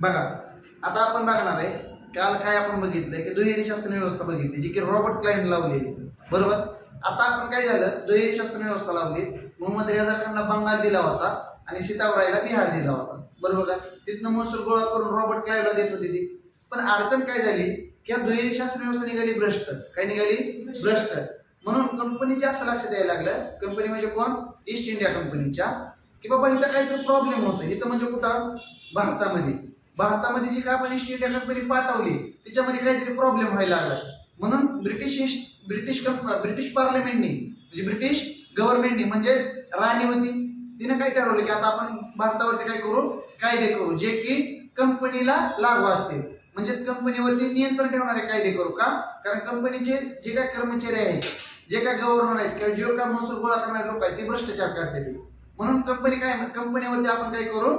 बघा आता आपण बघणार आहे काल काय आपण बघितलंय की दुहेरी शासन व्यवस्था बघितली जी की रॉबर्ट क्लाइन लावलेली बरोबर? आता आपण काय झालं दुहेरी शासन व्यवस्था लावली मोहम्मद रेजा खानला बंगाल दिला होता आणि सीताबरायला बिहार दिला होता. बरोबर का? तिथनं महसूल गोळा करून रॉबर्ट क्लाइव्हला देत होती ती. पण अडचण काय झाली? की या दुहेरी शासन व्यवस्था निघाली भ्रष्ट. काय निघाली? भ्रष्ट. म्हणून कंपनीचे असं लक्ष द्यायला लागलं. कंपनी म्हणजे कोण? ईस्ट इंडिया कंपनीच्या की बाबा इथं काहीतरी प्रॉब्लेम होतो. इथं म्हणजे कुठं? भारतामध्ये. भारतामध्ये जी काय आपण ईस्ट इंडिया कंपनी पाठवली त्याच्यामध्ये काहीतरी प्रॉब्लेम व्हायला लागला. म्हणून ब्रिटिश ईस्ट ब्रिटिश कंप ब्रिटिश पार्लमेंटनी म्हणजे ब्रिटिश गव्हर्नमेंटनी म्हणजे राणी होती तिने काय ठरवलं की आता आपण भारतावरती काय करू? कायदे करू जे की कंपनीला लागू असतील. म्हणजेच कंपनीवरती नियंत्रण ठेवणारे कायदे करू का? कारण कंपनीचे जे काय कर्मचारी आहेत जे काय गव्हर्नर आहेत किंवा जे काय महसूल गोळा करणारे लोक आहेत ते भ्रष्टाचार करतात. म्हणून कंपनी काय कंपनीवरती आपण काय करू?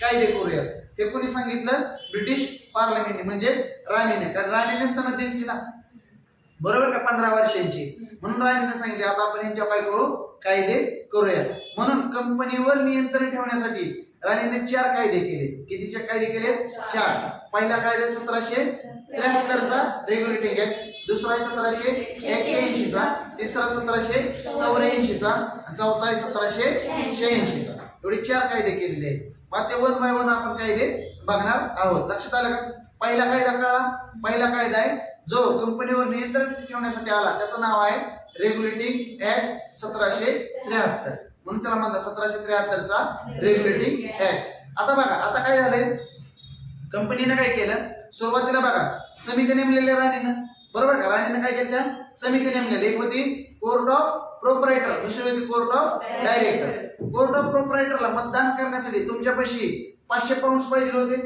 कायदे करूया. हे कोणी सांगितलं? ब्रिटिश पार्लमेंटने म्हणजे राणीने. कारण राणीने सनद दिला. तिला बरोबर का? पंधरा वर्षांची. म्हणून राणीने सांगितले आता आपण यांच्या काय करू कायदे करूया. म्हणून कंपनीवर नियंत्रण ठेवण्यासाठी राणीने चार कायदे केले. कितीचे कायदे केले? चार. पहिला कायदा सतराशे त्र्याहत्तरचा रेग्युलेटिंग ऍक्ट दुसरा आहे सतराशे एक्क्याऐंशीचा. तिसरा सतराशे चौऱ्याऐंशीचा. आणि चौथा आहे सतराशे शहाऐंशीचा. एवढे चार कायदे केलेले आहेत. मग ते वन बाय वन आपण कायदे बघणार आहोत. लक्षात आलं का? पहिला कायदा कळला? पहिला कायदा आहे जो कंपनीवर नियंत्रण ठेवण्यासाठी आला त्याचं नाव आहे रेग्युलेटिंग ऍक्ट सतराशे त्र्याहत्तर. म्हणून त्याला म्हणतात सतराशे त्र्याहत्तरचा रेग्युलेटिंग ऍक्ट आता बघा आता काय झालंय? कंपनीनं काय केलं? सुरुवातीला बघा समिती नेमलेल्या राणीनं. बरोबर का? राणीनं काय केलं त्या? समिती नेमलेली. एक होती कोर्ट ऑफ प्रोपरायटर दुसरी होती court of director court of प्रोपरायटरला मतदान करण्यासाठी तुमच्यापाशी पाचशे पाऊंड पाहिजे होते.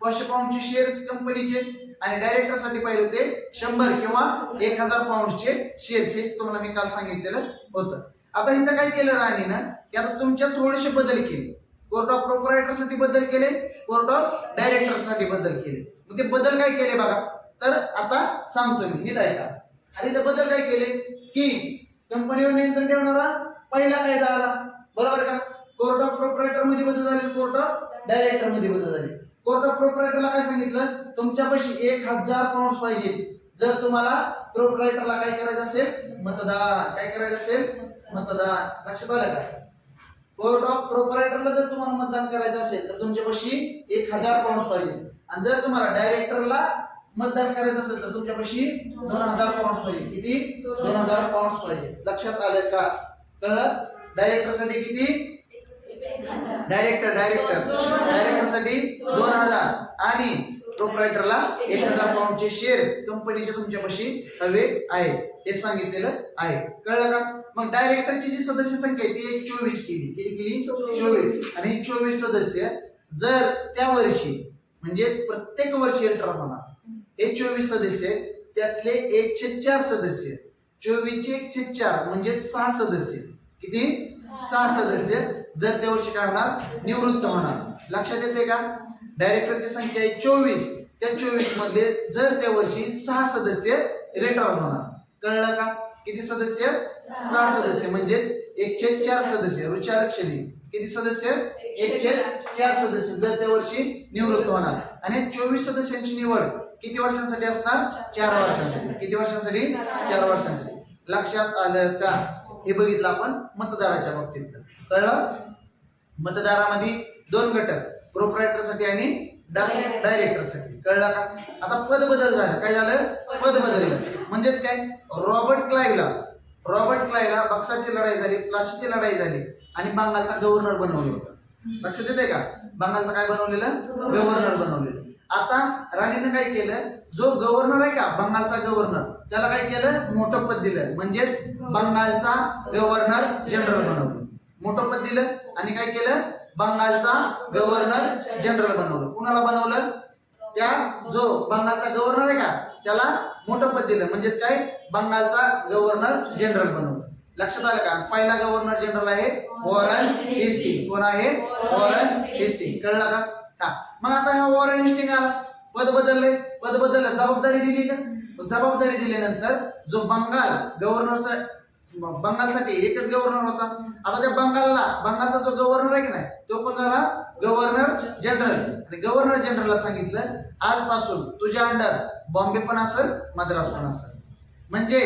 पाचशे पाऊंडचे शेअर्स कंपनीचे आणि डायरेक्टरसाठी पाहिजे होते शंभर किंवा एक हजार पाऊंडचे शेअर्स हे तुम्हाला मी काल सांगितलेलं होतं. आता इथं काय केलं राणीनं? की आता तुमच्या थोडेसे बदल केले. कोर्ट ऑफ प्रोपरायटरसाठी बदल केले कोर्ट ऑफ डायरेक्टरसाठी बदल केले. मग ते बदल काय केले बघा. तर आता सांगतोय मी नीट ऐका. आणि ते बदल काय केले? की कंपनीवर नियंत्रण ठेवणारा पहिला कायदा आला. बरोबर का? कोर्ट ऑफ प्रोपरेटरमध्ये बदल झाले कोर्ट ऑफ डायरेक्टरमध्ये बदल झाले. कोर्ट ऑफ प्रोपरायटरला काय सांगितलं? तुमच्यापाशी एक हजार पाऊंड पाहिजे जर तुम्हाला प्रोपरायटरला काय करायचं असेल? मतदान. काय करायचं असेल? मतदान. लक्षात आलं का? कोर्ट ऑफ प्रोपरायटरला जर तुम्हाला मतदान करायचं असेल तर तुमच्यापाशी एक हजार पाऊंड पाहिजे आणि जर तुम्हाला डायरेक्टरला मतदान करायचं असेल तर तुमच्यापाशी दोन हजार पाऊंड पाहिजे. किती? दोन हजार पाऊंड पाहिजे. लक्षात आलं का? कळलं? डायरेक्टरसाठी किती? डायरेक्टर डायरेक्टर डायरेक्टरसाठी दोन हजार. आणि प्रोपरायटरला एक हजार पाऊंडचे शेअर्स कंपनीचे तुमच्यापाशी हवे आहे हे सांगितलेलं आहे. कळलं का? मग डायरेक्टरची जी सदस्य संख्या आहे ती एक चोवीस केली. किती केली? चोवीस. आणि चोवीस सदस्य जर त्या वर्षी म्हणजे प्रत्येक वर्षी एंटर होणार हे चोवीस सदस्य आहेत. त्यातले एकशे चार सदस्य चोवीसचे एकशे चार म्हणजे सहा सदस्य किती? सहा सदस्य जर त्या वर्षी काढणार निवृत्त होणार. लक्षात येते का? डायरेक्टरची संख्या आहे चोवीस. त्या चोवीसमध्ये जर त्या वर्षी सहा सदस्य रिटायर होणार. कळलं का? किती सदस्य? सहा सदस्य. म्हणजेच एकशे चार सदस्य. रुचा लक्ष किती सदस्य? एकशे चार सदस्य. जर त्या वर्षी निवृत्त होणार. आणि चोवीस सदस्यांची निवड किती वर्षांसाठी असणार? चार वर्षांसाठी. किती वर्षांसाठी? चार वर्षांसाठी. लक्षात आलं का? हे बघितलं आपण मतदाराच्या बाबतीत. कळलं? मतदारामध्ये दोन घटक प्रोपरायटरसाठी आणि डायरेक्टरसाठी कळलं का? आता पद बदल झाला. काय झालं? पद बदल. म्हणजेच काय? रॉबर्ट क्लाईव्हला रॉबर्ट क्लाईव्हला बक्साची लढाई झाली प्लासीची लढाई झाली आणि बंगालचा गव्हर्नर बनवलं होतं. लक्षात येते का? बंगालचं काय बनवलेलं? गव्हर्नर बनवलेलं. आता राणीनं काय केलं? जो गव्हर्नर आहे का बंगालचा गव्हर्नर त्याला काय केलं? मोठं पद दिलं. म्हणजेच बंगालचा गव्हर्नर जनरल बनवलं. मोठं पद दिलं आणि काय केलं? बंगालचा गव्हर्नर जनरल बनवलं. कुणाला बनवलं? त्या जो बंगालचा गव्हर्नर आहे का त्याला मोठं पद दिलं. म्हणजेच काय? बंगालचा गव्हर्नर जनरल बनवलं. लक्षात आलं का? पहिला गव्हर्नर जनरल आहे वॉरन हिस्टिंग. कोण आहे? Warren Hastings. कळलं का? हा. मग आता हा वॉरन हिस्टिंग आला. पद बदलले. पद बदललं. जबाबदारी दिली का? जबाबदारी दिल्यानंतर जो बंगाल गव्हर्नरचा बंगालसाठी एकच गव्हर्नर होता. आता त्या बंगालला बंगालचा जो गव्हर्नर आहे की नाही तो कोण झाला? गव्हर्नर जनरल आणि गव्हर्नर जनरलला सांगितलं आजपासून तुझ्या अंडर बॉम्बे पण असेल मद्रास पण असेल. म्हणजे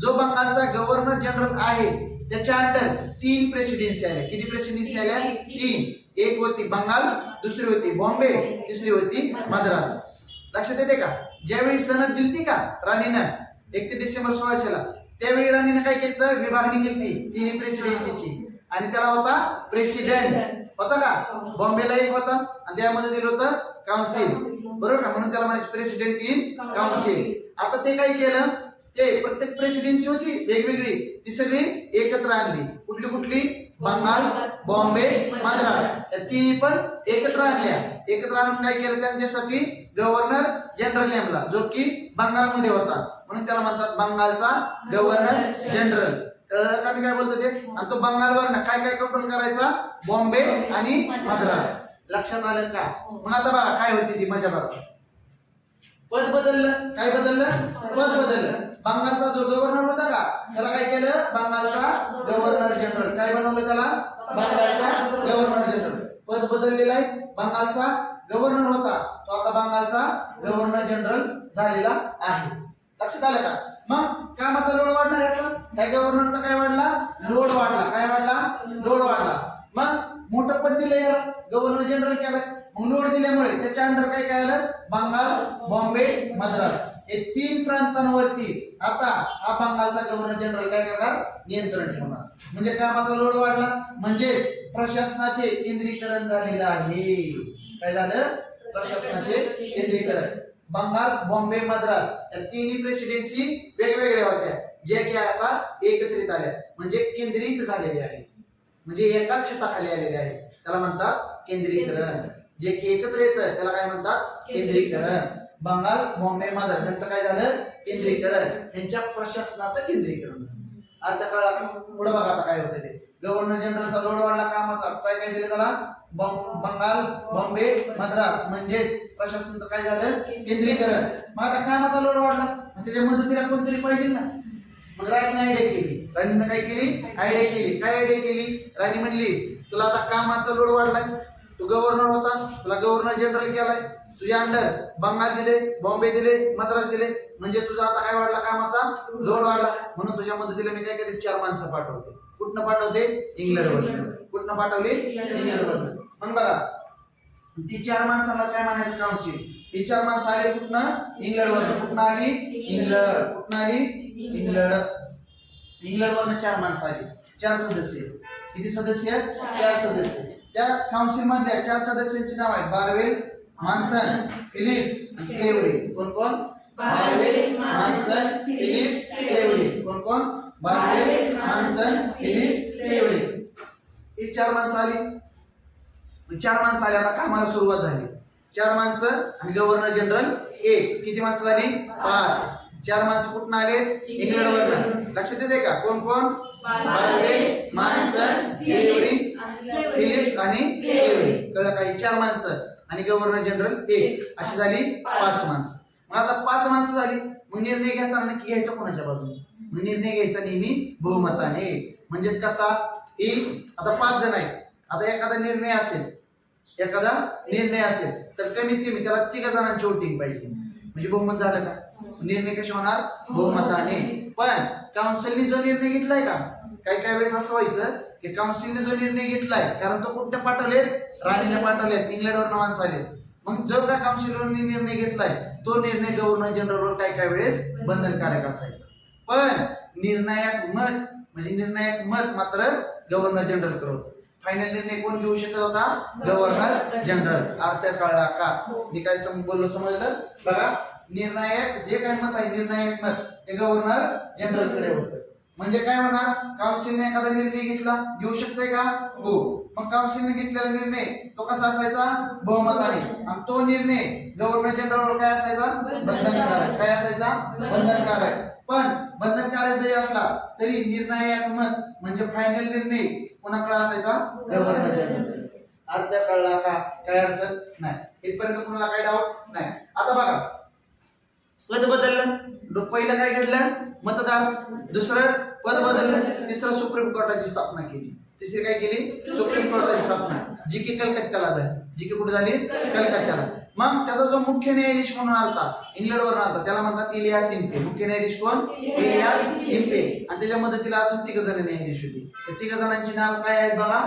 जो बंगालचा गव्हर्नर जनरल आहे त्याच्या अंडर तीन प्रेसिडेन्सी आल्या किती प्रेसिडेन्सी आल्या? तीन. एक होती बंगाल दुसरी होती बॉम्बे तिसरी होती मद्रास. लक्षात येते का? ज्यावेळी सनद दिलती का राणीनं? एक ते डिसेंबर सोळाशेला. त्यावेळी राणीनं काय केलं? विभागणी केली तिन्ही प्रेसिडेन्सीची आणि त्याला होता प्रेसिडेंट होता का? बॉम्बेला एक होता. आणि त्यामध्ये दिलं होतं काउन्सिल बरोबर ना? म्हणून त्याला म्हणायचं प्रेसिडेंट इन काउन्सिल आता ते काय केलं? ते प्रत्येक प्रेसिडेन्सी होती वेगवेगळी. ती सगळी एकत्र आणली. कुठली कुठली? बंगाल बॉम्बे मद्रास. या तिन्ही पण एकत्र आणल्या. एकत्र आणून काय केलं त्यांच्यासाठी? गव्हर्नर जनरल नेमला जो की बंगालमध्ये होता. म्हणून त्याला म्हणतात बंगालचा गव्हर्नर जनरल आम्ही काय बोलतो ते? आणि तो बंगालवर ना काय काय कंट्रोल करायचा? बॉम्बे आणि मद्रास. लक्षात आलं का? मग आता बघा काय होती ती मजा बघा. पद बदललं. काय बदललं? पद बदललं. बंगालचा जो गव्हर्नर होता का त्याला काय केलं? बंगालचा गव्हर्नर जनरल काय बनवलं त्याला? बंगालचा गव्हर्नर जनरल पद बदललेलं आहे. बंगालचा गव्हर्नर होता. तो आता बंगालचा गव्हर्नर जनरल झालेला आहे. लक्षात आलं का? मग कामाचा लोड वाढणार याचा? त्या गव्हर्नरचा काय वाढला? लोड वाढला. काय वाढला? लोड वाढला. मग मोठं पद दिलं याला. गव्हर्नर जनरल केलं. मग लोड दिल्यामुळे त्याच्या अंडर काय काय आलं? बंगाल बॉम्बे मद्रास. हे तीन प्रांतांवरती आता हा बंगालचा गव्हर्नर जनरल काय करणार? नियंत्रण ठेवणार. म्हणजे कामाचा लोड वाढला. म्हणजेच प्रशासनाचे केंद्रीकरण झालेलं आहे. काय झालं? प्रशासनाचे केंद्रीकरण. बंगाल बॉम्बे मद्रास या तिन्ही प्रेसिडेन्सी वेगवेगळ्या होत्या. जे की आता एकत्रित आल्या. म्हणजे केंद्रित झालेले आहे म्हणजे एकाच छताखाली आलेले आहे त्याला म्हणतात केंद्रीकरण. जे की एकत्र येतं त्याला काय म्हणतात? केंद्रीकरण. बंगाल बॉम्बे मादर यांचं काय झालं? केंद्रीकरण. यांच्या प्रशासनाचं केंद्रीकरण आता कळला आपण पुढे बघा आता काय होतं ते. गव्हर्नर जनरलचा लोड वाढला कामाचा. काय काय दिलं त्याला? बंगाल बॉम्बे मद्रास. म्हणजेच प्रशासनाचं काय झालं? केंद्रीकरण. मग आता कामाचा लोड वाढला. त्याच्या मदतीला कोणतरी पाहिजे ना? मग राणीने आयडिया केली. राणीनं काय केली? आयडिया केली. काय आयडिया केली? राणी म्हणली तुला आता कामाचा लोड वाढलाय. तू गव्हर्नर होता. तुला गव्हर्नर जनरल केलाय. तुझ्या अंडर बंगाल दिले बॉम्बे दिले मद्रास दिले. म्हणजे तुझा आता काय वाढला कामाचा? लोड वाढला. म्हणून तुझ्या मदतीला मी काय केले? चार माणसं पाठवते कुठनं पाठवते? इंग्लंडवर कुठनं पाठवली? इंग्लंडवर मग बघा ती चार माणसाला काय म्हणायचं काउन्सिल? ही चार माणसं आले कुठनं? इंग्लंडवर कुठनं आली? इंग्लंड. कुठनं आली? इंग्लंड. इंग्लंडवरनं चार माणसं आली. चार सदस्य. किती सदस्य? चार सदस्य. त्या काउन्सिल मधल्या चार सदस्यांची नाव आहेत. Barwell Monson Philips Clavering. कोण कोण? Barwell Monson Philips Clavering. कोण कोण? Barwell Monson Philips Clavering. ही चार माणसं आली. चार माणसं आली आता कामाला सुरुवात झाली. चार माणसं आणि गव्हर्नर जनरल एक. किती माणसं झाली? पाच. चार माणसं कुठून आले? इंग्लंडवरनं. लक्षात येते का? कोण कोण? बार्वेल मान्सन फिलिप्स फिलिप्स आणि क्लेवरी. कळलं काही चार माणसं. आणि गव्हर्नर जनरल एक. अशी झाली पाच. माणसं. मग आता पाच माणसं झाली. मग निर्णय घेताना नक्की घ्यायचा कोणाच्या बाजूने? मग निर्णय घ्यायचा नेहमी बहुमताने म्हणजेच कसा? की आता पाच जण आहेत. आता एखादा निर्णय असेल एखादा निर्णय असेल तर कमीत कमी त्याला तिघा जणांची वोटिंग पाहिजे. म्हणजे बहुमत झालं का? निर्णय कसे होणार? बहुमताने. पण काउन्सिलने जो निर्णय घेतलाय का? काही काही वेळेस असं व्हायचं की काउन्सिलने जो निर्णय घेतलाय कारण तो कुठे पाठवलेत राणीने पाठवलेत इंग्लंडवर माणसं आले मग जो काय काउन्सिलरने निर्णय घेतलाय तो निर्णय गव्हर्नर जनरलवर काही काही वेळेस बंधनकारक असायचा. पण निर्णायक मत म्हणजे निर्णायक मत मात्र गव्हर्नर जनरल करत फायनल निर्णय कोण घेऊ शकत होता? गव्हर्नर जनरल अर्थ कळला का? मी काय सम बोललो समजलं? बघा निर्णायक जे काय मत आहे निर्णायक मत ते गव्हर्नर जनरलकडे होतं. म्हणजे काय होणार? काउन्सिलने एखादा निर्णय घेतला घेऊ शकते का? हो. मग काउन्सिलने घेतलेला निर्णय तो कसा असायचा? बहुमताने. आणि तो निर्णय गव्हर्नमेंट जनरलवर काय असायचा? बंधनकारक. काय असायचा? बंधनकारक. पण बंधनकारक जरी असला तरी निर्णायक मत म्हणजे फायनल निर्णय कोणाकडे असायचा? गव्हर्नर जनरल अर्ध कळला का? काय अडचण? नाही. इथपर्यंत कुणाला काही डाऊट नाही. आता बघा. कधी बदललं. पहिलं काय घडलं? मतदार दुसरं पद बदललं तिसरं सुप्रीम कोर्टाची स्थापना केली. तिसरी काय केली? सुप्रीम कोर्टाची स्थापना. जी की कलकत्त्याला झाली. जी की कुठे झाली? कलकत्त्याला. मग त्याचा जो मुख्य न्यायाधीश म्हणून आलता इंग्लंडवरून आलता त्याला म्हणतात इलियास इम्पे. मुख्य न्यायाधीश कोण? Elias Impey. आणि त्याच्या मदतीला अजून तिघ जण न्यायाधीश होते. त्या तिघ जणांची नाव काय आहेत बघा?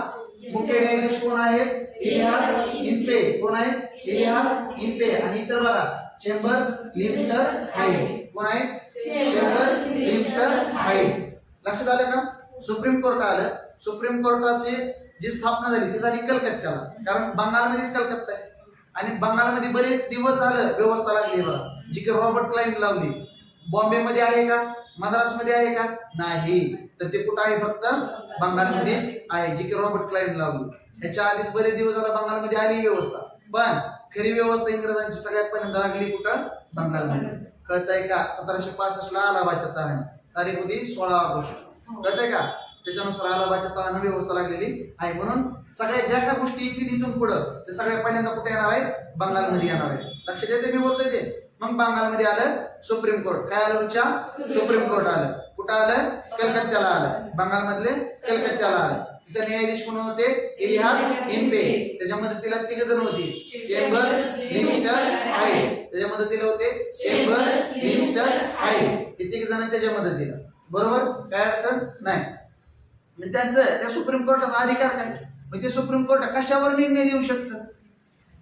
मुख्य न्यायाधीश कोण आहेत? Elias Impey. कोण आहेत? Elias Impey. आणि इतर बघा. चेंबर्स लिम्स्टर हाईड कोण आहेत चेंबर्स लिम्स्टर हाईड लक्षात आलं का? सुप्रीम कोर्ट आलं. सुप्रीम कोर्टाची जी स्थापना झाली ती झाली कलकत्त्याला. कारण बंगालमध्येच कलकत्ता आहे. आणि बंगालमध्ये बरेच दिवस झालं व्यवस्था लागली बघा. जी की रॉबर्ट क्लाईन लावली. बॉम्बेमध्ये आहे का? मद्रासमध्ये आहे का? नाही. तर ते कुठं आहे फक्त? बंगालमध्येच आहे. जी की रॉबर्ट क्लाईन लावली. ह्याच्या आधीच बरेच दिवस झाला बंगालमध्ये आली व्यवस्था. पण खरी व्यवस्था इंग्रजांची सगळ्यात पहिल्यांदा लागली कुठं? बंगालमध्ये. कळतंय का? सतराशे पासष्ट ला अलाहाबादच्या तहाने तारीख होती सोळा ऑगस्ट. कळतंय का? त्याच्यानुसार अलाहाबादच्या तहानं व्यवस्था लागलेली आहे. म्हणून सगळ्या ज्या काय गोष्टी येतील इथून पुढं ते सगळ्या पहिल्यांदा कुठे येणार आहेत? बंगालमध्ये येणार आहे लक्षात येते मी बोलतोय ते? मग बंगालमध्ये आलं सुप्रीम कोर्ट. काय आलं तुमच्या? सुप्रीम कोर्ट आलं. कुठं आलं? कलकत्त्याला आलं. बंगालमधले कलकत्त्याला आलं. तिथे न्यायाधीश कोण होते? इलिहास एम्बे त्याच्यामध्ये तिला तिघ जण होती. चेंबर लिमिस्टर आहे त्याच्या मदतीला होते चेंबर लिमिस्टर हाईड हे तिघ जण त्याच्या मदतीला. बरोबर? काय अडचण? नाही. त्यांचं त्या सुप्रीम कोर्टाचा अधिकार काय? मग ते सुप्रीम कोर्ट कशावर निर्णय देऊ शकतं?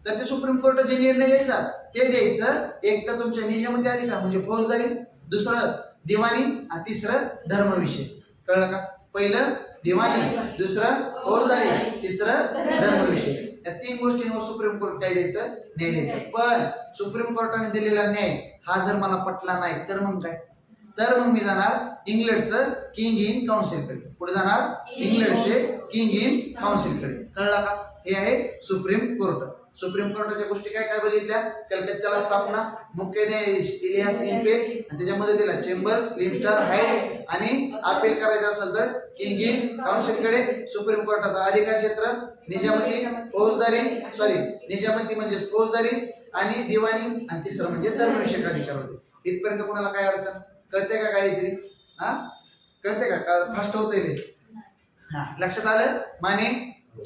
तर ते सुप्रीम कोर्ट जे निर्णय द्यायचा ते द्यायचं एक तर तुमच्या नियमामध्ये अधिकार म्हणजे फौजदारी. दुसरं दिवाणी. आणि तिसरं धर्मविषय. कळलं का? पहिलं दिवाणी दुसरं फौजदारी तिसरं धर्मविषय. या तीन गोष्टींवर सुप्रीम कोर्ट काय द्यायचं? न्याय द्यायचं. पण सुप्रीम कोर्टाने दिलेला न्याय हा जर मला पटला नाही तर मग काय? तर मग मी जाणार इंग्लंडचं किंग इन काउन्सिलकडे पुढे जाणार इंग्लंडचे किंग इन काउन्सिलकडे कळला का? हे आहे सुप्रीम कोर्ट. सुप्रीम कोर्टाच्या गोष्टी काय काय बघितल्या? कलकत्त्याला स्थापना मुख्य न्यायाधीश इलियास इम्पे आणि त्याच्यामध्ये दिला चेंबर्स लिमस्टर हाईड आणि अपील करायचं असेल तर किंग इन काउन्सिलकडे सुप्रीम कोर्टाचा अधिकार क्षेत्र निजामती फौजदारी सॉरी निजामती म्हणजे फौजदारी आणि दिवाणी आणि तिसरं म्हणजे धर्मविषयक अधिकार होते. इथपर्यंत कोणाला काय अडचण? कळते का काहीतरी हा? कळते का? फास्ट होतंय हा लक्षात आलं? माने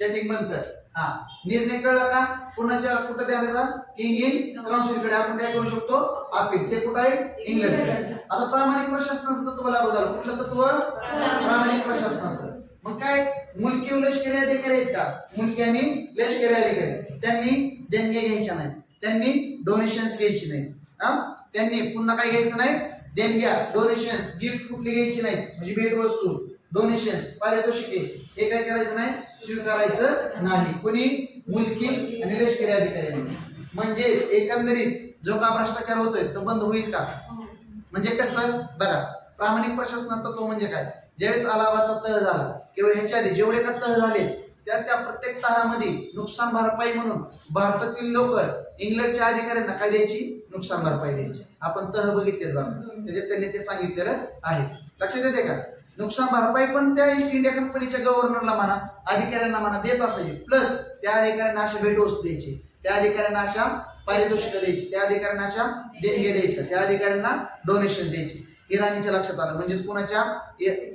चॅटिंग बंद कर. हा. निर्णय कळला का? कोणाच्या कुठं द्यायचा किंग इन काउन्सिलकडे. आपण काय करू शकतो? अपील ते कुठं आहे इंग्लंडकडे. आता प्रामाणिक प्रशासनाचं तत्व लागू झालं. कुठलं तत्व? प्रामाणिक प्रशासनाचं. मग काय? मुलकी लष्करी अधिकारी आहेत का? मुलकी आणि लष्करी अधिकारी. त्यांनी देणग्या घ्यायच्या नाहीत त्यांनी डोनेशन्स घ्यायची नाही. हा? त्यांनी पुन्हा काय घ्यायचं नाही? देणग्या डोनेशन्स गिफ्ट कुठली घ्यायची नाही म्हणजे भेट वस्तू डोनेशन्स पारितोषिके हे काय करायचं नाही स्वीकारायचं नाही. कुणी? मुलकी आणि लष्करी अधिकाऱ्यांनी म्हणजेच एकंदरीत जो का भ्रष्टाचार होतोय तो बंद होईल का? म्हणजे कसं? बघा प्रामाणिक प्रशासनाचा तो म्हणजे काय? ज्यावेळेस अलावाचा तह झाला किंवा ह्याच्या आधी जेवढे का तह झाले त्या त्या प्रत्येक तहामध्ये नुकसान भरपाई म्हणून भारतातील लोक इंग्लंडच्या अधिकाऱ्यांना काय द्यायची? नुकसान भरपाई द्यायची. आपण तह बघितले त्याच्यात त्यांनी ते सांगितलेलं आहे. लक्षात येते का? नुकसान भरपाई पण त्या ईस्ट इंडिया कंपनीच्या गव्हर्नरला म्हणा अधिकाऱ्यांना म्हणा देत असायची. प्लस त्या अधिकाऱ्यांना अशा भेटवस्तू द्यायची. त्या अधिकाऱ्यांना अशा पारितोषिक द्यायची. त्या अधिकाऱ्यांना अशा देणग्या द्यायच्या. त्या अधिकाऱ्यांना डोनेशन द्यायची. इराणीच्या लक्षात आलं. म्हणजेच कुणाच्या?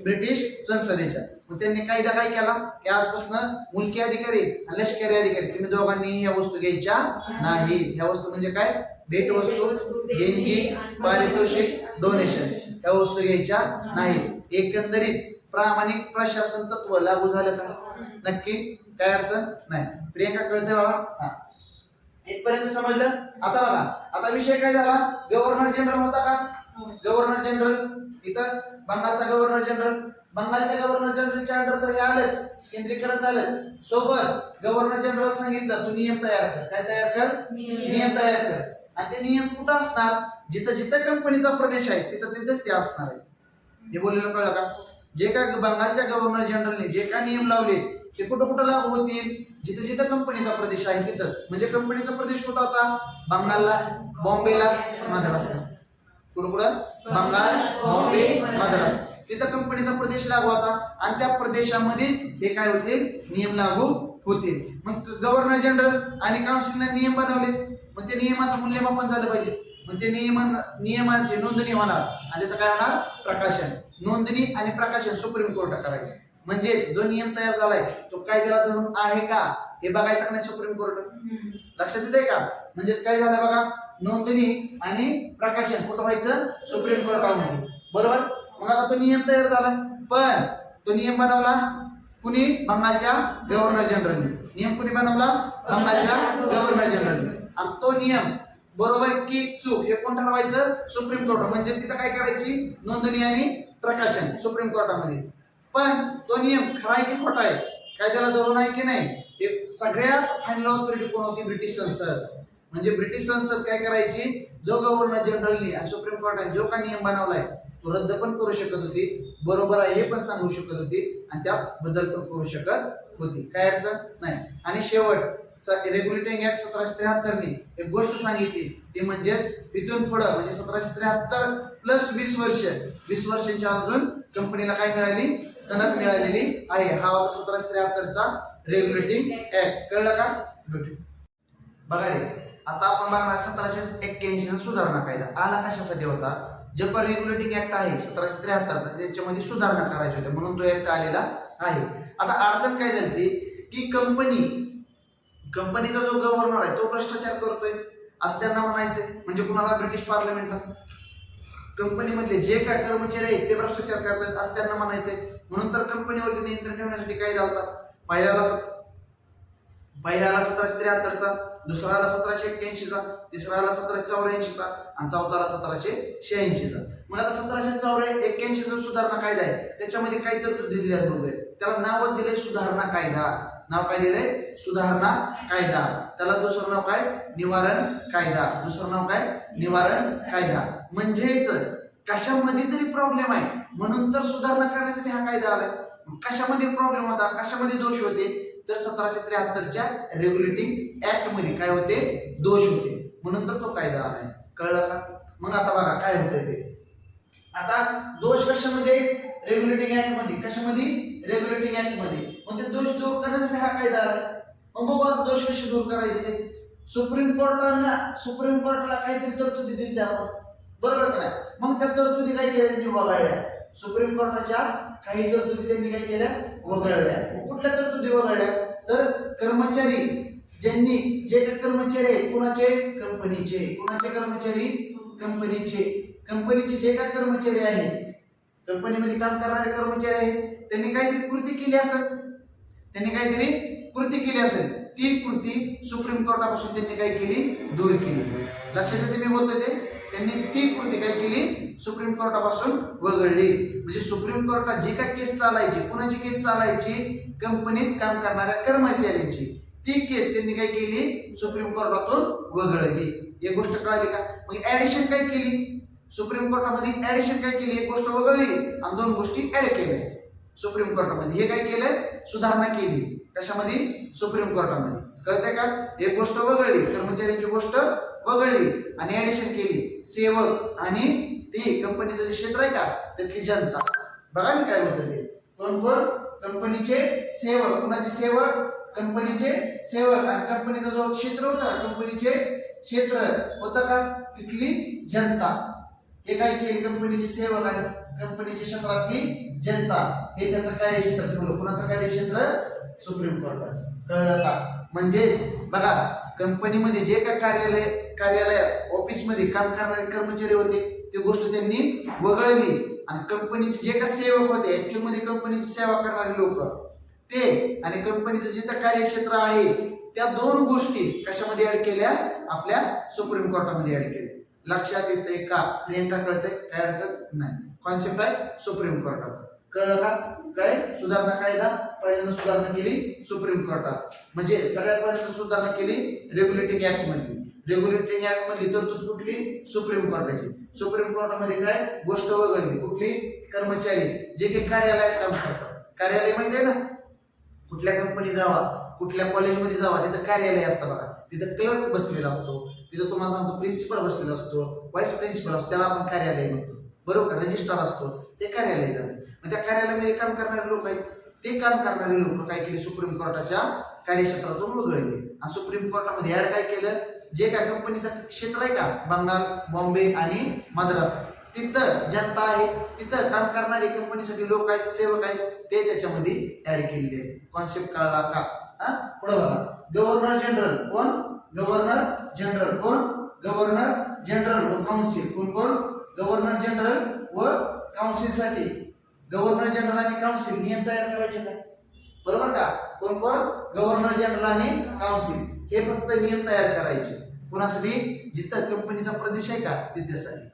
ब्रिटिश संसदेच्या. मग त्यांनी कायदा काय केला? की आजपासून मुलकी अधिकारी आणि लष्करी अधिकारी तुम्ही दोघांनी या वस्तू घ्यायच्या नाही ह्या वस्तू म्हणजे काय? भेटवस्तू देणगी पारितोषिक डोनेशन या वस्तू घ्यायच्या नाही एकंदरीत प्रामाणिक प्रशासन तत्व लागू झालं का? नक्की? काय अडचण? नाही. प्रियंका कळते बाबा? हा. इथपर्यंत समजलं? आता बघा. आता विषय काय झाला? गव्हर्नर जनरल होता का? Governor general. इथं बंगालचा गव्हर्नर जनरल. बंगालच्या गव्हर्नर जनरलच्या अंडर तर हे आलंच. केंद्रीकरण झालं. सोबत गव्हर्नर जनरल सांगितलं तू नियम तयार कर. काय तयार कर? नियम. तयार कर. आणि ते नियम कुठं असणार? जिथं जिथं कंपनीचा प्रदेश आहे तिथं तिथेच ते असणार आहे. हे बोललेलं कळलं का? जे काय बंगालच्या गव्हर्नर जनरलने जे काय नियम लावले ते कुठं कुठं लागू होतील? जिथं जिथं कंपनीचा प्रदेश आहे तिथंच. म्हणजे कंपनीचा प्रदेश कुठं होता? बंगालला बॉम्बेला मद्रासला. कुठं कुठं? बंगाल बॉम्बे मद्रास. तिथं कंपनीचा प्रदेश लागू होता. आणि त्या प्रदेशामध्येच हे काय होतील नियम लागू होतील. मग गव्हर्नर जनरल आणि काउन्सिलने नियम बनवले. मग त्या नियमाचं मूल्यमापन झालं पाहिजे. मग ते नियमन नियमांची नोंदणी होणार. आणि त्याचं काय होणार? प्रकाशन. नोंदणी आणि प्रकाशन सुप्रीम कोर्ट करायचे. म्हणजेच जो नियम तयार झालाय तो कायद्याला धरून आहे का? हे बघायचं का नाही सुप्रीम कोर्ट? लक्षात येते का? म्हणजेच काय झालं बघा? नोंदणी आणि प्रकाशन कुठं व्हायचं? सुप्रीम कोर्टामध्ये. बरोबर? मग आता तो नियम तयार झाला. पण तो नियम बनवला कुणी? बंगालच्या गव्हर्नर जनरलने नियम कुणी बनवला? बंगालच्या गव्हर्नर जनरलने आणि तो नियम बरोबर की चूक? हे कोण ठरवायचं? Supreme court. म्हणजे तिथं काय करायची? नोंदणी आणि प्रकाशन सुप्रीम कोर्टामध्ये. पण तो नियम खरा आहे की खोटा आहे? कायद्याला धरून आहे की नाही? हे सगळ्यात फायनल ऑथॉरिटी कोण होती ब्रिटिश संसद. म्हणजे ब्रिटिश संसद काय करायची? जो गव्हर्नर जनरलनी आणि सुप्रीम कोर्टाने जो काय नियम बनवलाय तो रद्द पण करू शकत होती. बरोबर आहे हे पण सांगू शकत होती. आणि त्यात बदल पण करू शकत होती. काय अडचण? नाही. आणि शेवट रेग्युलेटिंग ऍक्ट सतराशे त्र्याहत्तरने एक गोष्ट सांगितली. ती म्हणजेच इथून पुढं म्हणजे सतराशे त्र्याहत्तर प्लस वीस वर्ष. वीस वर्षांच्या अजून कंपनीला काय मिळाली? सनद मिळालेली आहे. हा होता सतराशे त्र्याहत्तरचा रेग्युलेटिंग ऍक्ट कळलं का? बघा रे आता आपण बघणार सतराशे एक्क्याऐंशी सुधारणा कायदा. आला कशासाठी होता? जे पण रेग्युलेटिंग ऍक्ट आहे सतराशे त्र्याहत्तर त्याच्यामध्ये सुधारणा करायची होती. म्हणून तो ऍक्ट आलेला आहे. आता अडचण काय झाली की कंपनी कंपनीचा जो गव्हर्नर आहे तो भ्रष्टाचार करतोय असं त्यांना म्हणायचंय. म्हणजे कुणाला? ब्रिटिश पार्लमेंटला कंपनीमधले जे काय कर्मचारी आहेत ते भ्रष्टाचार करतात असं त्यांना म्हणायचंय. म्हणून तर कंपनीवरती नियंत्रण ठेवण्यासाठी काय झालं पहिल्याला सत- पहिल्याला सतराशे त्र्याहत्तरचा दुसऱ्याला सतराशे एक्क्याऐंशीचा तिसऱ्याला सतराशे चौऱ्याऐंशीचा आणि चौथाला सतराशे शहाऐंशीचा. मग आता सतराशे चौऱ्या एक्क्याऐंशीचा सुधारणा कायदा आहे. त्याच्यामध्ये काही तरतूद दिलेली आहे बघूया. त्याला नाव दिले सुधारणा कायदा. नाव काय दिलंय? सुधारणा कायदा. त्याला दुसरं नाव काय? निवारण कायदा. दुसरं नाव काय? निवारण कायदा. म्हणजेच कशामध्ये तरी प्रॉब्लेम आहे. म्हणून तर सुधारणा करण्यासाठी हा कायदा आलाय. कशामध्ये प्रॉब्लेम होता? कशामध्ये दोष होते? तर सतराशे त्र्याहत्तरच्या रेग्युलेटिंग ऍक्टमध्ये काय होते? दोष होते. म्हणून तर तो कायदा आलाय. कळलं का? मग आता बघा काय होतंय ते? आता दोष कशामध्ये? रेग्युलेटिंग ऍक्टमध्ये. कशामध्ये? रेग्युलेटिंग ऍक्टमध्ये. मग ते दोष दूर करण्यासाठी हा कायदा आला मग बघू दोष कसे दूर करायचे ते. सुप्रीम कोर्टाला सुप्रीम कोर्टाला काहीतरी तरतुदी दिली आपण. बरोबर का मग त्या तरतुदी काय केल्या त्यांनी? वगळल्या. सुप्रीम कोर्टाच्या काही तरतुदी त्यांनी काय केल्या? वगळल्या. कुठल्या तरतुदी वगळल्या? तर कर्मचारी ज्यांनी जे कर्मचारी आहेत कुणाचे? कंपनीचे. कुणाचे कर्मचारी? कंपनीचे. कंपनीचे जे काय कर्मचारी आहेत कंपनीमध्ये काम करणारे कर्मचारी आहेत त्यांनी काहीतरी कृती केली असेल त्यांनी काहीतरी कृती केली असेल ती कृती सुप्रीम कोर्टापासून त्यांनी काय केली दूर केली. लक्षात येते मी बोलतोय ते? त्यांनी ती कृती काय केली? सुप्रीम कोर्टापासून वगळली. म्हणजे सुप्रीम कोर्टात जी काय केस चालायची कुणाची केस चालायची? कंपनीत काम करणाऱ्या कर्मचाऱ्यांची. ती केस त्यांनी काय केली? सुप्रीम कोर्टातून वगळली. एक गोष्ट कळाली का? मग ऍडिशन काय केली? सुप्रीम कोर्टामध्ये ऍडिशन काय केली? एक गोष्ट वगळली आणि दोन गोष्टी ऍड केल्या. सुप्रीम कोर्टामध्ये हे काय केलंय सुधारणा केली. कशामध्ये? सुप्रीम कोर्टामध्ये. कळतंय का? एक गोष्ट वगळली कर्मचाऱ्यांची गोष्ट वगळली आणि ऍडिशन केली. सेवक आणि ते कंपनीचं जे क्षेत्र आहे का? त्यातली जनता. बघा मी काय बोलतोय ते. कोण कोण? कंपनीचे सेवक. कुणाचे सेवक? कंपनीचे सेवक. आणि कंपनीचा जो क्षेत्र होता कंपनीचे क्षेत्र होतं का? तिथली जनता. हे काय केले कंपनीचे सेवक आणि कंपनीच्या क्षेत्रातली जनता? हे त्याचं कार्यक्षेत्र ठेवलं. कुणाचं कार्यक्षेत्र? सुप्रीम कोर्टाचं. कळलं का? म्हणजेच बघा कंपनीमध्ये जे काय कार्यालय कार्यालय ऑफिसमध्ये काम करणारे कर्मचारी होते ते गोष्ट त्यांनी वगळली. आणि कंपनीचे जे काय सेवक होते ऍक्च्युअलमध्ये कंपनीची सेवा करणारे लोक ते आणि कंपनीचं जिथं कार्यक्षेत्र आहे त्या दोन गोष्टी कशामध्ये ऍड केल्या? आपल्या सुप्रीम कोर्टामध्ये ऍड केल्या. लक्षात येतंय का? प्रियंका कळतंय? काय अडचण? नाही. कॉन्सेप्ट आहे सुप्रीम कोर्टाचा कळलं का? काय? सुधारणा कायदा? पहिल्यांदा सुधारणा केली सुप्रीम कोर्टात म्हणजे सगळ्यात पहिल्यांदा सुधारणा केली रेग्युलेटिंग ऍक्टमध्ये. रेग्युलेटिंग ऍक्टमध्ये तरतूद कुठली? सुप्रीम कोर्टाची सुप्रीम कोर्टामध्ये काय? गोष्ट वगळली. कुठली? कर्मचारी. जे काही कार्यालयात काम करतात. कार्यालय माहिती आहे ना? कुठल्या कंपनी जावा कुठल्या कॉलेजमध्ये जावा? तिथं कार्यालय असतं बघा. तिथं क्लर्क बसलेला असतो. तिथं तुम्हाला सांगतो प्रिन्सिपल बसलेला असतो व्हाईस प्रिन्सिपल असतो त्याला आपण कार्यालय म्हणतो. बरोबर? रजिस्ट्रार असतो. ते कार्यालय झालं मग त्या कार्यालयामध्ये काम करणारे लोक आहेत. ते काम करणारे लोक काय केले? सुप्रीम कोर्टाच्या कार्यक्षेत्रातून वगळले आणि सुप्रीम कोर्टामध्ये ऍड काय केलं? जे काय कंपनीचं क्षेत्र आहे का? बंगाल बॉम्बे आणि मद्रास. तिथं जनता आहे. तिथं काम करणारे कंपनीसाठी लोक आहेत सेवक आहेत. ते त्याच्यामध्ये ऍड केलेले आहेत. कॉन्सेप्ट कळला का? हा? पुढे बघा. गव्हर्नर जनरल कोण? गव्हर्नर जनरल कोण? गव्हर्नर जनरल व काउन्सिल कोण कोण? गव्हर्नर जनरल व काउन्सिलसाठी. गव्हर्नर जनरल आणि काउन्सिल नियम तयार करायचे काय बरोबर का? कोण कोण? गव्हर्नर जनरल आणि काउन्सिल हे फक्त नियम तयार करायचे. कोणासाठी? जिथं कंपनीचा प्रदेश आहे का? तिथेसाठी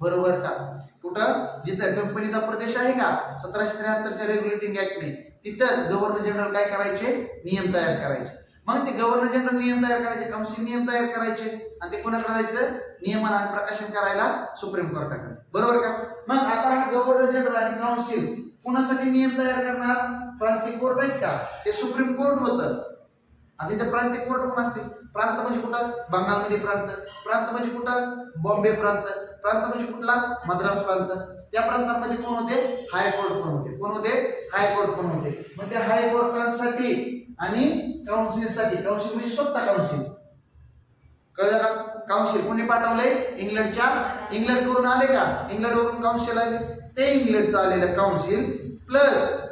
बरोबर का? कुठं? जिथं कंपनीचा प्रदेश आहे का? सतराशे त्र्याहत्तरच्या रेग्युलेटिंग ऍक्टने तिथंच गव्हर्नर जनरल काय करायचे? नियम तयार करायचे. मग ते गव्हर्नर जनरल नियम तयार करायचे काउन्सिल नियम तयार करायचे आणि ते कोणाकडे जायचं? नियमन आणि प्रकाशन करायला सुप्रीम कोर्टाकडे. बरोबर का? मग आता हा गव्हर्नर जनरल आणि काउन्सिल कुणासाठी नियम तयार करणार? प्रांतिक कोर्ट आहेत का? ते सुप्रीम कोर्ट होतं. आणि तिथे प्रांतिक कोर्ट पण असते. प्रांत म्हणजे कुठं? बंगालमध्ये प्रांत. प्रांत म्हणजे कुठं? बॉम्बे प्रांत. प्रांत म्हणजे कुठला? मद्रास प्रांत. त्या प्रांतामध्ये कोण होते? हायकोर्ट पण होते. कोण होते? हायकोर्ट पण होते. मग त्या हायकोर्टासाठी आणि काउन्सिलसाठी काउन्सिल म्हणजे स्वतः काउन्सिल कळलं का? काउन्सिल कोणी पाठवलंय? इंग्लंडच्या इंग्लंड करून आले का? इंग्लंडवरून काउन्सिल आले. ते इंग्लंडचं आलेलं काउन्सिल प्लस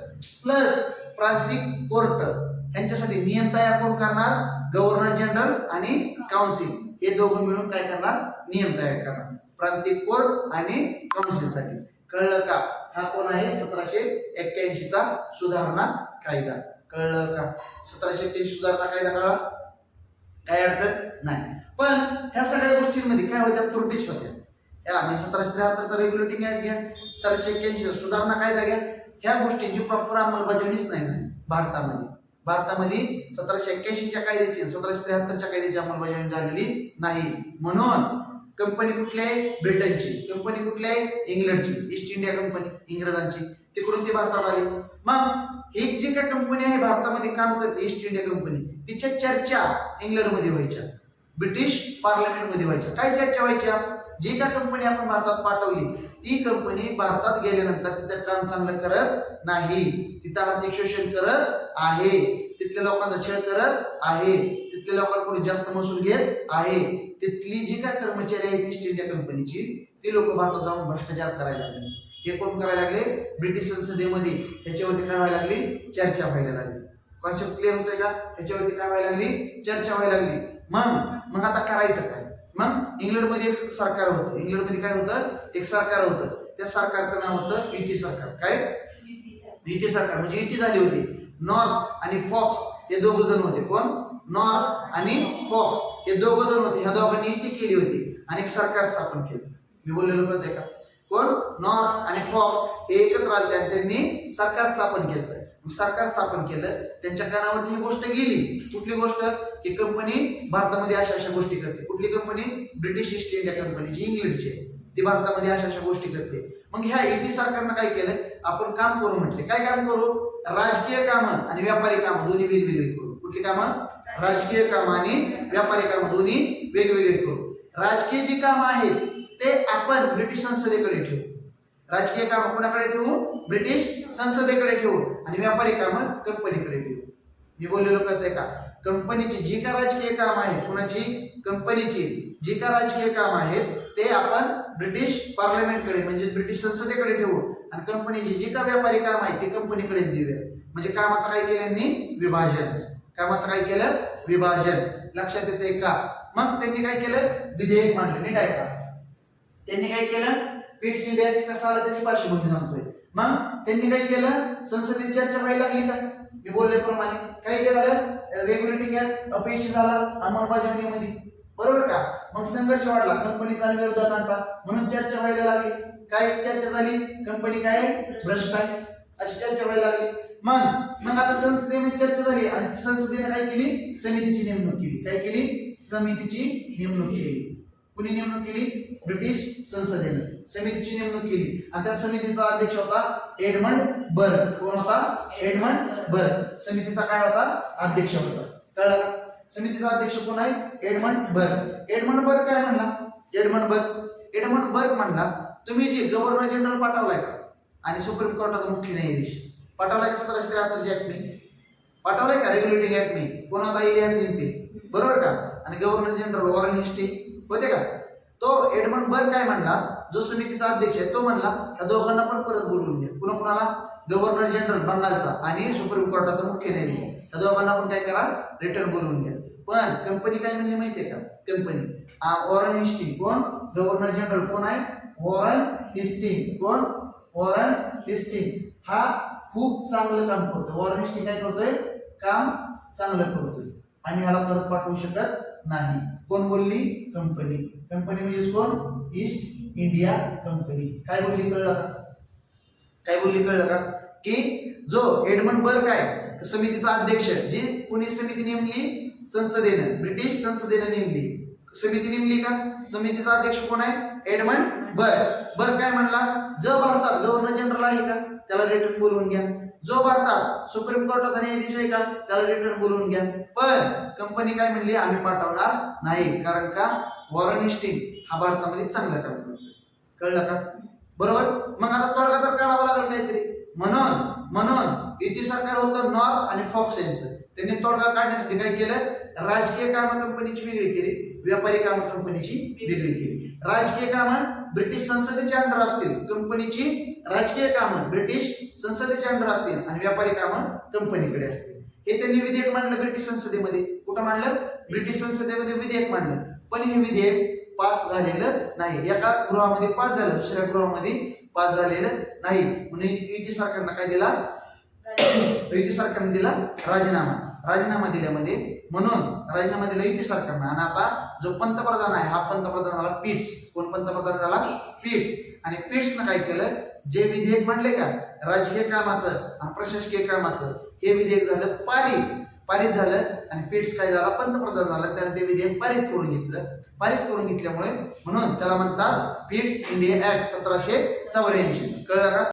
प्लस प्रांतिक कोर्ट यांच्यासाठी नियम तयार कोण करणार? गव्हर्नर जनरल आणि काउन्सिल हे दोघं मिळून काय करणार? नियम तयार करणार. प्रांतिक कोर्ट आणि काउन्सिलसाठी कळलं का? हा कोण आहे? सतराशे एक्क्याऐंशीचा सुधारणा कायदा. कळलं का? सतराशे एक्क्याऐंशी सुधारणा कायदा कळला? काय अडचण नाही. पण ह्या सगळ्या गोष्टींमध्ये काय होत्या? त्रुटीच होत्या. या आम्ही सतराशे त्र्याहत्तरचा रेग्युलेटिंग ऍक्ट घ्या सतराशे एक्क्याऐंशी सुधारणा कायदा घ्या. ह्या गोष्टींची प्रॉपर अंमलबजावणीच नाही झाली भारतामध्ये. भारतामध्ये सतराशे एक्क्याऐंशीच्या कायद्याची सतराशे त्र्याहत्तरच्या कायद्याची अंमलबजावणी झालेली नाही. म्हणून कंपनी कुठली आहे? ब्रिटनची. कंपनी कुठली आहे? इंग्लंडची. ईस्ट इंडिया कंपनी इंग्रजांची. तिकडून ती भारतात आली. मग ही जी काय कंपनी आहे भारतामध्ये काम करते ईस्ट इंडिया कंपनी तिच्या चर्चा इंग्लंडमध्ये व्हायच्या. ब्रिटिश पार्लमेंटमध्ये व्हायच्या. काय चर्चा व्हायच्या? जी काय कंपनी आपण भारतात पाठवली ती कंपनी भारतात गेल्यानंतर तिथं काम चांगलं करत नाही. तिथं आर्थिक शोषण करत आहे. तिथल्या लोकांचा छळ करत आहे. तिथल्या लोकांकडून जास्त महसूल घेत आहे तिथली जी काय कर्मचारी आहेत ईस्ट इंडिया कंपनीची ती लोक भारतात जाऊन भ्रष्टाचार करायला लागले. हे कोण करायला लागले? ब्रिटिश संसदेमध्ये ह्याच्यावरती काय व्हायला लागली चर्चा व्हायला लागली. कॉन्सेप्ट क्लिअर होतोय का? ह्याच्यावरती काय व्हायला लागली चर्चा व्हायला लागली. मग मग आता करायचं काय? मग इंग्लंडमध्ये एक सरकार होतं. इंग्लंडमध्ये काय होतं? एक सरकार होतं. त्या सरकारचं नाव होतं युती सरकार. काय? युती सरकार. म्हणजे युती झाली होती. नॉर्थ आणि फॉक्स हे दोघं जण होते. कोण? नॉर्थ आणि फॉक्स हे दोघं जण होते. ह्या दोघांनी युती केली होती आणि एक सरकार स्थापन केलं. मी बोललेलो कळतंय का? कोण? नॉर्थ आणि फॉक्स हे एकत्र आले आणि त्यांनी सरकार स्थापन केलं. सरकार स्थापन केलं त्यांच्या कानावरती ही गोष्ट गेली. कुठली गोष्ट? की कंपनी भारतामध्ये अशा अशा गोष्टी करते. कुठली company British east India company जी इंग्लंडची आहे. ती भारतामध्ये अशा अशा गोष्टी करते. मग ह्या युती सरकारनं काय केलंय? आपण काम करू म्हटले. काय काम करू? राजकीय कामं आणि व्यापारी कामं दोन्ही वेगवेगळी करू. कुठली कामं? राजकीय कामं आणि व्यापारी कामं दोन्ही वेगवेगळे करू. राजकीय जी कामं आहेत ते आपण ब्रिटिश संसदेकडे ठेवू. राजकीय कामं कोणाकडे ठेवू? ब्रिटिश संसदेकडे ठेवू आणि व्यापारी कामं कंपनीकडे ठेवू. मी बोललेलो कळतंय का कंपनीची जी का राजकीय काम आहेत कुणाची? कंपनीची. जी का राजकीय काम आहेत ते आपण ब्रिटिश पार्लमेंटकडे म्हणजे ब्रिटिश संसदेकडे ठेवू. आणि कंपनीची जी का व्यापारी काम आहे ते कंपनीकडेच देऊया. म्हणजे कामाचं काय केलं यांनी? विभाजन. कामाचं काय केलं? विभाजन. लक्षात येते का? मग त्यांनी काय केलं? विधेयक मांडलं. नीट आहे का? त्यांनी काय केलं? पीट्स विधेयक कसं आलं त्याची पार्श्वभूमी सांगतोय. मग त्यांनी काय केलं? संसदेत चर्चा व्हायला लागली का? मी बोलल्याप्रमाणे काय केलं रेग्युलेटिंग ऍक्ट अपयशी झाला अंमलबजावणीमध्ये बरोबर का? मग संघर्ष वाढला. कंपनीचा आणि विरोधकांचा म्हणून चर्चा व्हायला लागली. काय चर्चा झाली? कंपनी काय? भ्रष्ट आहे अशी चर्चा व्हायला लागली. मग मग आता संसदेमध्ये चर्चा झाली. आणि संसदेने काय केली? समितीची नेमणूक केली. काय केली? समितीची नेमणूक केली. कुणी नेमणूक केली? ब्रिटिश संसदेने. समितीची नेमणूक केली. आणि त्या समितीचा अध्यक्ष होता एडमंड बर्ग कोण होता? एडमंड बर्ग समितीचा काय होता? अध्यक्ष होता. कळलं? समितीचा अध्यक्ष कोण आहे? एडमंड बर्ग एडमंड बर्ग काय म्हणला? एडमंड बर्ग एडमंड बर्ग म्हणला तुम्ही जे गव्हर्नर जनरल पाठवलाय का? आणि सुप्रीम कोर्टाचा मुख्य न्यायाधीश. पाठवलाय का सतराशे त्र्याहत्तरच्या ऍक्टने पाठवलाय का रेग्युलेटिंग ऍक्टने कोण होता? एरिया इम्पे बरोबर का? आणि गव्हर्नर जनरल वॉरन हेस्टिंग होते का? तो एडमंड बर काय म्हणला? जो समितीचा अध्यक्ष आहे तो म्हणला त्या दोघांना पण परत बोलवून घ्या. पुन्हा कुणाला? गव्हर्नर जनरल बंगालचा आणि सुप्रीम कोर्टाचा मुख्य न्यायाधीश. त्या दोघांना पण काय करा? रिटर्न बोलवून घ्या. पण कंपनी काय म्हणली माहितीये का? कंपनी. Warren Hastings. कोण? गव्हर्नर जनरल कोण आहे? Warren Hastings. कोण? Warren Hastings. हा खूप चांगलं काम करतोय. वॉरन हिस्टिंग काय करतोय? काम चांगलं करतोय. आम्ही ह्याला परत पाठवू शकत नाही. कोण बोलली? कंपनी. कंपनी म्हणजेच कोण? East India company. काय बोलली कळलं का? काय बोलली कळलं का? की जो एडमंड बर्ग आहे समितीचा अध्यक्ष जी कोणी समिती नेमली? संसदेनं. ब्रिटिश संसदेनं नेमली. समिती नेमली का? समितीचा अध्यक्ष कोण आहे? एडमंड बर्ग बर्ग काय म्हणला? ज भारतात गव्हर्नर जनरल आहे का? त्याला रिटर्न बोलवून घ्या. जो भारतात सुप्रीम कोर्टाचा न्यायाधीश आहे का त्याला रिटर्न बोलवून घ्या. पण कंपनी काय म्हणली आम्ही पाठवणार नाही. कारण का? वॉरन हिस्टिंग हा भारतामध्ये चांगला काम करतो कळलं का? बरोबर? मग आता तोडगा तर काढावा लागेल काहीतरी. म्हणून म्हणून युती सरकार होतं नॉर्थ आणि फॉक्स यांचं. त्यांनी तोडगा काढण्यासाठी काय केलं? राजकीय कामं कंपनीची वेगळी केली. व्यापारी कामं कंपनीची वेगळी केली. राजकीय कामं ब्रिटिश संसदेच्या अंडर असतील. कंपनीची राजकीय कामं ब्रिटिश संसदेच्या अंडर असतील आणि व्यापारी कामं कंपनीकडे असतील. हे त्यांनी विधेयक मांडलं ब्रिटिश संसदेमध्ये. कुठं मांडलं? ब्रिटिश संसदेमध्ये विधेयक मांडलं. पण हे विधेयक पास झालेलं नाही. एका गृहामध्ये पास झालं दुसऱ्या गृहामध्ये पास झालेलं नाही. म्हणून युती सरकारनं काय दिला? युती सरकारने दिला राजीनामा. राजीनामा दिल्यामध्ये म्हणून राजीनामा दिला युती सरकारनं. आणि आता जो पंतप्रधान आहे हा पंतप्रधान झाला पीट्स. कोण पंतप्रधान झाला? पीट्स. आणि पीट्सनं काय केलं? जे विधेयक म्हणले का? राजकीय कामाचं आणि प्रशासकीय कामाचं हे विधेयक झालं पारित. पारित झालं आणि पीट्स काय झाला? पंतप्रधान झाला. त्याने ते विधेयक पारित करून घेतलं. पारित करून घेतल्यामुळे म्हणून त्याला म्हणतात पीट्स इंडिया ऍक्ट सतराशे चौऱ्याऐंशी. कळलं का?